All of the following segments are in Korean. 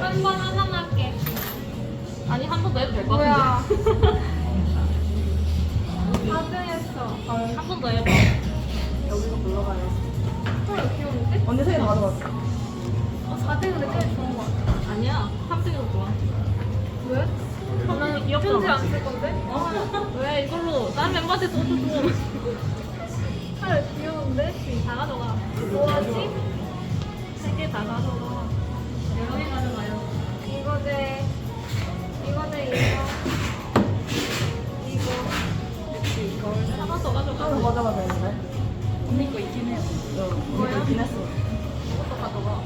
한 번 하나만 할게. 아니 한 번더 해도 될 것 뭐야? 같은데. 4등했어. 한 번 더 해봐. 여기서 불러가요. 헐, 귀여운데? 언니 세개 다 가져갔어. 어, 4등은 근데 제일 좋은 거 같아. 아니야. 3등이 좋아. 왜? 나는 귀엽다. 편지 안 쓸 건데? 어? 왜 이걸로 다른 멤버한테 써줘 좀. 헐, 귀여운데? 다 가져가. 뭐하지? 세개다 가져가. 여러 개 가져가요. 이거 대 이거 대 이거 이거 하나 더 가져가. 하나 더 가져가야 되는데. 언니 거 있긴 해요. 어, 있긴 했어. 이것도 가져가.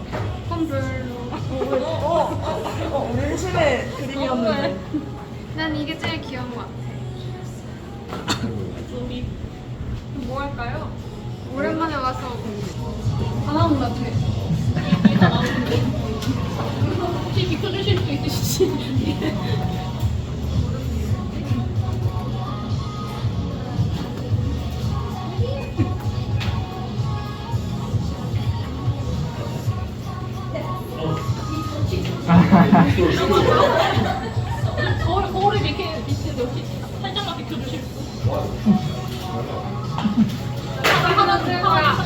별로 어, 우리 일심의 그림이었는데. 난 이게 제일 귀여운 것 같아 우리 뭐 할까요? 오랜만에 와서 하나만 같아 다 나오는데. 혹시 비켜주실 수 있으시지? 거울, 거울에 비켜, 혹시 살짝만 비켜주실 수? 거야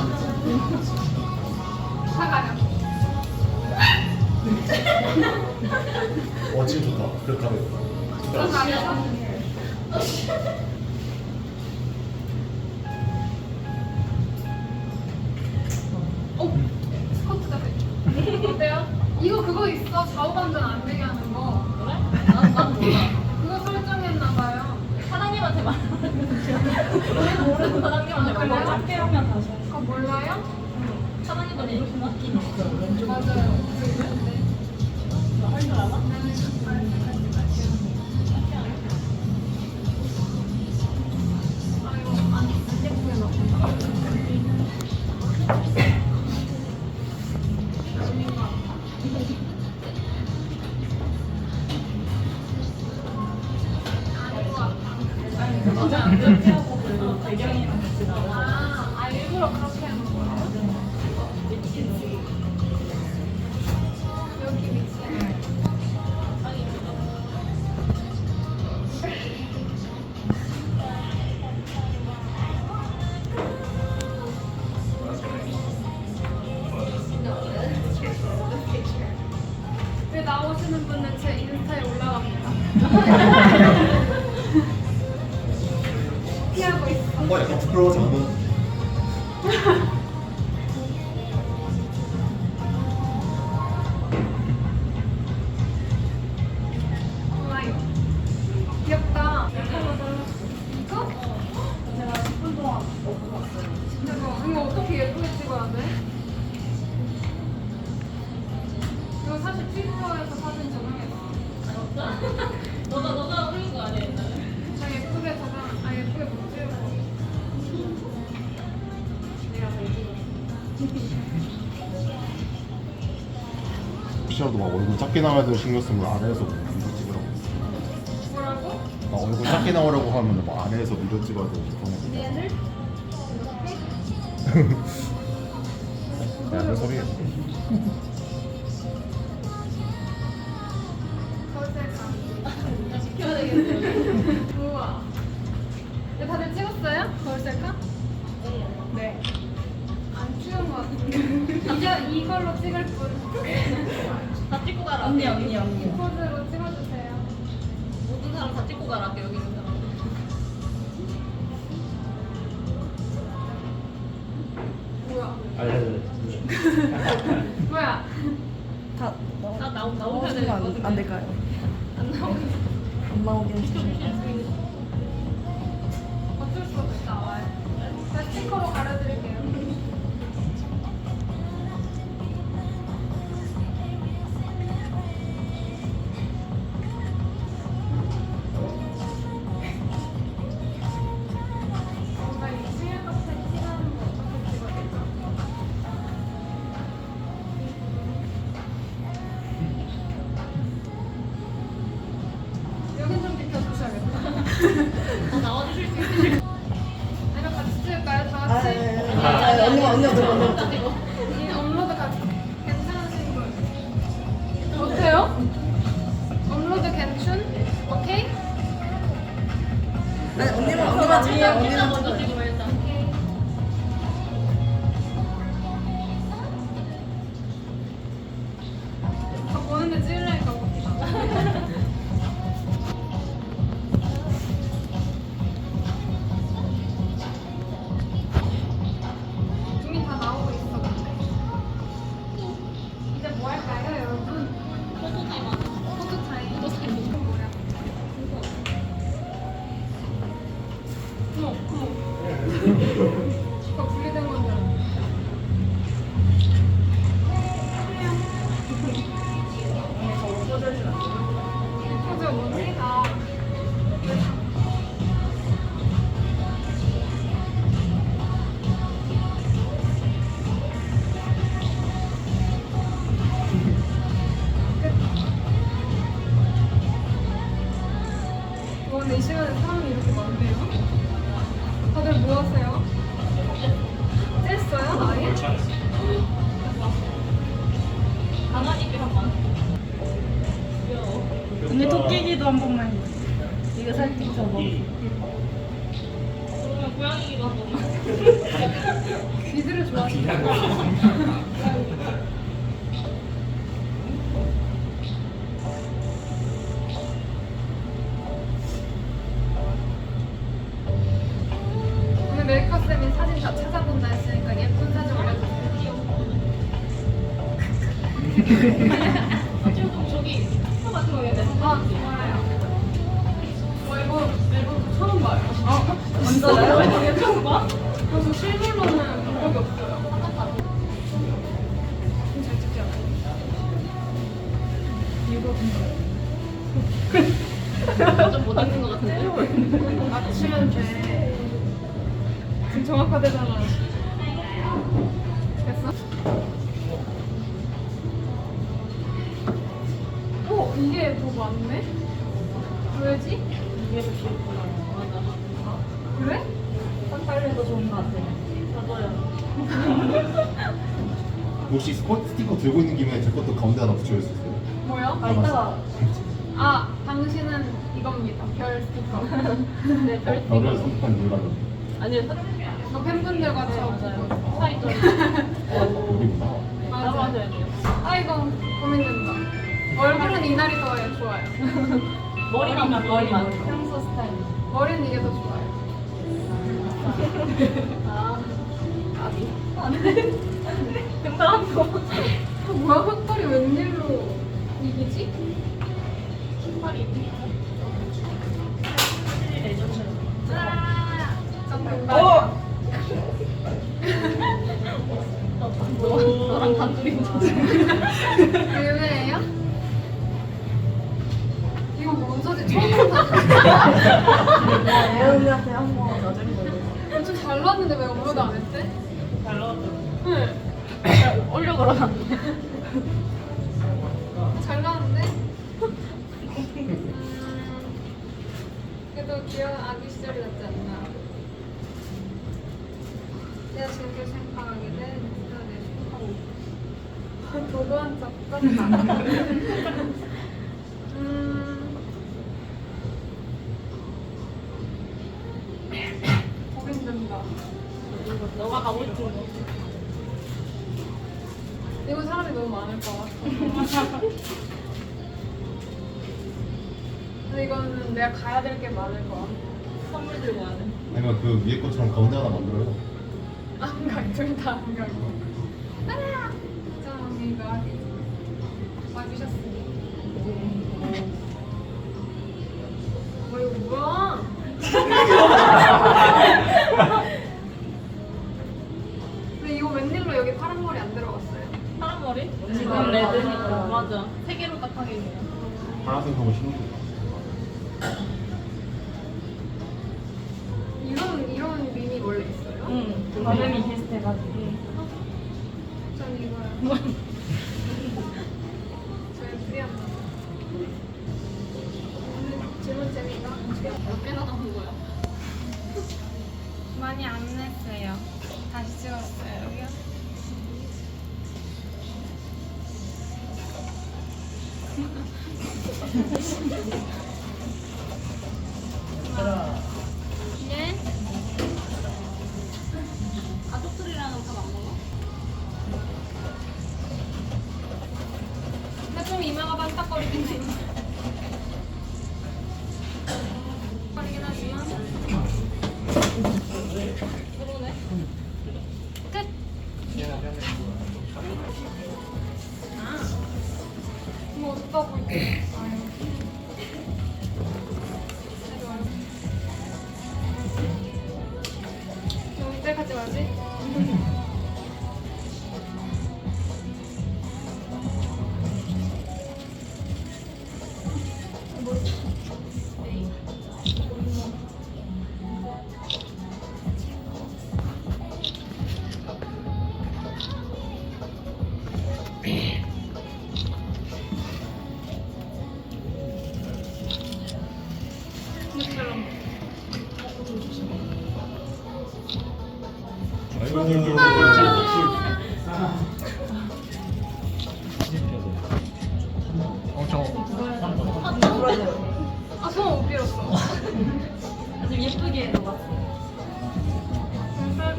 어 지금 좋다. 그렇게 하면. 사과요 어? 스커트가 돼 어때요? 이거 그거 있어 좌우 반전 안 되게 하는 거 그래? 난, 난 몰라. 그거 설정했나봐요 사장님한테 말하는 우리 모르는 사장님한테 말하는 짧게 하면 다시 학기는 없어. 맞아요 할줄 알아? 사진 저장했어. 너가 너가 올린 거 아니야 옛날에? 저 예쁘게 저장, 아 예쁘게 못 찍어. 내가. 혹시라도 막 얼굴 작게 나와서 신경 쓰면 아래에서 밀어 찍으라고. 뭐라고? 막 얼굴 작게 나오려고 하면 막 아래에서 밀어 찍어야 그런 얘를? 거. 야는 소리 언니, 언니, 언니. 포즈로 찍어주세요. 모든 사람 다 찍고 가라. 여기 있는 사람. 뭐야? 알려줘. 뭐야? 다 나오, 나 나오- 나오셔야 될 것 안, 같은데. 안 될까요? 안 나오게. 안 나오긴 해주세요. 언니 언니가 언니가 언니가 언니가 이 업로드 가 괜찮으신 분 어때요? 업로드 괜춘? 오케이? 아니 언니만 언니만 찍자 언니가 언니만 먼저 언니 토끼기도 한 번만 해 이거 살짝 접어 그러면 고양이기도 한 번만. 귀들을 좋아하시는 오늘 메이크업 쌤이 사진 다 찾아본다 했으니까 예쁜 사진 올려주세요. 아 좋아요. 어 이거 처음 봐요. 아 진짜요? 이거 처음 봐? 그래서 실물로는 본 적이 없어요. 잘 찍지 않아요? 좀 못하는 것 같은데. 맞추면 돼. 지금 정확하대잖아. 많네? 왜지? 이게 더 귀엽구나 맞아. 그래? 한달이 더 좋은 것 같아 맞아요. 혹시 스포 스티커 들고 있는 김에 제 것도 가운데 하나 붙여줄 수 있어요? 뭐요? 아 이따가 아, 당신은 이겁니다. 별 스티커. 네, 별 별을 선택한 이유가 아니요. 이거 팬분들과 저 보고. 사이좋 여기구나. 맞아. 나와줘야 돼요. 아, 이거 고민된다. 얼굴은 이날이 더 좋아요. 머리만 머리만. 평소 스타일 머리는 이게 더 좋아요. 아, 돼. 금방 또. 아, 뭐야, 흑발이 웬일로 이기지? 레전드. 아, 깜짝이야. 어! 너, 너랑 단둘이 의외예요? 이거 뭔 소리 처음 봤어. 애 언니한테 한번 나중에 엄청 잘 나왔는데 왜 업로드 안 했대? 잘 나왔죠. 응. 올려 걸어놨는데. 잘 나왔는데? 음, 그래도 귀여운 아기 시절이 낫지 않나. 내가 즐겨 생각하게 된내 생각. 도도한 척 같다. 음. 고민된다. 너 가 가고 거. 이거 사람이 너무 많을 것 같아. 근데 이거는 내가 가야 될 게 많을 것 같아. 선물 들고 와야 돼. 아니면 그 위에 것처럼 가운데 하나 만들어요. 안 가, 둘다안 가고. 지금 레드니까. 맞아. 세 개로 딱 하겠네요. 파란색 하고 신는 거. 이런 이런 밈이 원래 있어요? 응 발음이 비슷해가지고 전 이거요. よろしくお願いします。 아, 손못 빌었어. 아주 예쁘게 셀프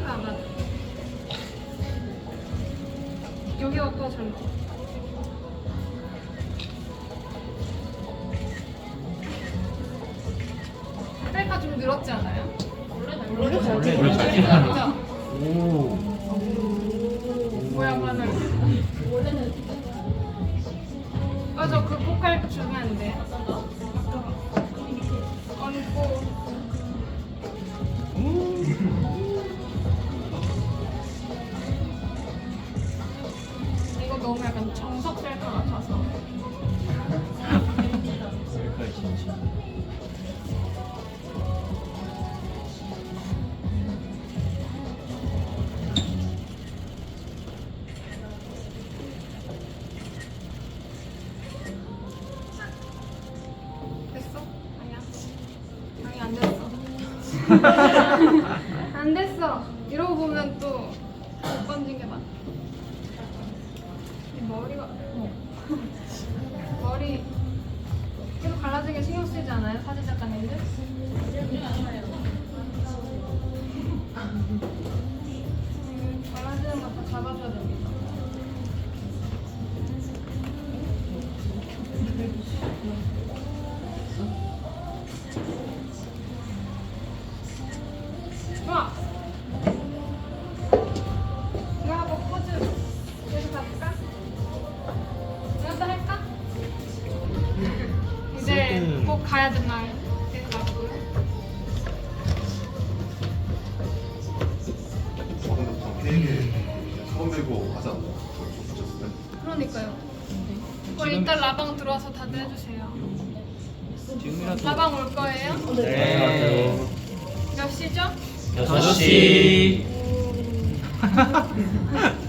안 맞아. 여기가 더잘 나와. 셀카 좀 늘었지 않아요? 원래 잘 원래 찍어. 잘 찍어. 그죠? 오. 모양만은. 맞아, 그 포칼 중요한데. on the floor. 안 됐어. 이러고 보면 또못 번진 게 많아. 이 머리가, 어. 머리 계속 갈라진 게 신경 쓰이지 않아요? 사진 작가님들? 음, 갈라지는 거 다 잡아줘야 됩니다. 손 들고 하지 않나요? 붙였을 때? 그러니까요. 그럼 일단 라방 들어와서 다들 해주세요. 지금이라도. 라방 올 거예요? 네. 몇 시죠? 6시.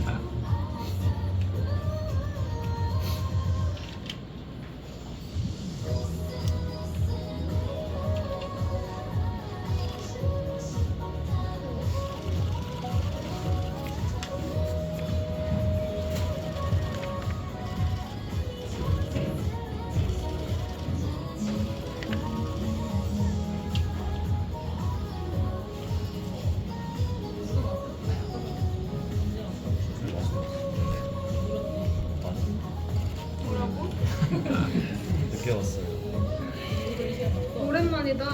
오랜만이다.